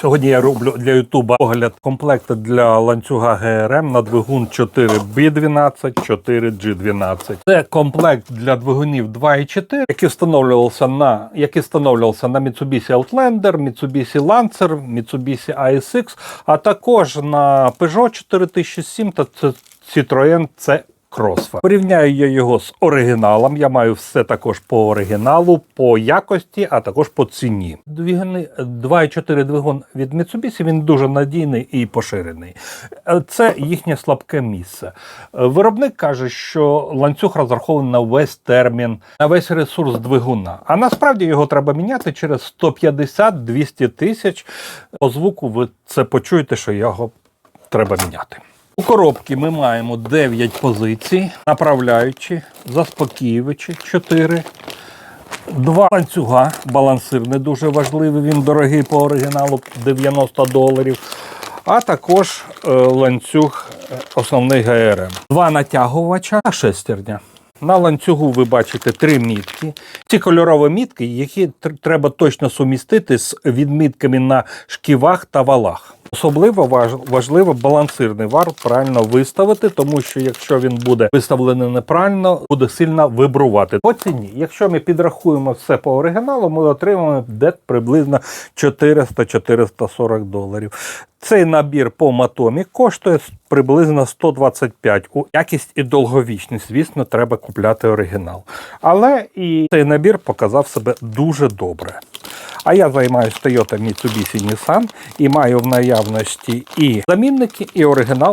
Сьогодні я роблю для Ютуба огляд комплекту для ланцюга ГРМ на двигун 4B12, 4G12. Це комплект для двигунів 2.4, який встановлювався на, який встановлювався на Mitsubishi Outlander, Mitsubishi Lancer, Mitsubishi ASX, а також на Peugeot 4007 та Citroën C Crossfire. Порівняю я його з оригіналом. Я маю все також по оригіналу, по якості, а також по ціні. Двигуни 2.4 двигун від Mitsubishi, він дуже надійний і поширений. Е, Це їхнє слабке місце. Е, Виробник каже, що ланцюг розрахований на весь термін, на весь ресурс двигуна. А насправді його треба міняти через 150-200 тисяч. По звуку ви це почуєте, що його треба міняти. У коробці ми маємо 9 позицій, направляючі, заспокоюючі 4. Два ланцюга, балансир не дуже важливий, він дорогий по оригіналу 90 доларів. А також е, ланцюг е, основний ГРМ. Два натягувача та шестерня. На ланцюгу ви бачите три мітки. Ці кольорові мітки, які треба точно сумістити з відмітками на шківах та валах. Особливо важливо балансирний вар правильно виставити, тому що якщо він буде виставлений неправильно, буде сильно вибрувати. По ціні, якщо ми підрахуємо все по оригіналу, ми отримаємо десь приблизно 400-440 доларів. Цей набір по матомі коштує приблизно 125. У якість і довговічність, звісно, треба купляти оригінал. Але і цей набір показав себе дуже добре. А я займаюся Toyota Mitsubishi Nissan і маю в наявності і замінники, і оригінал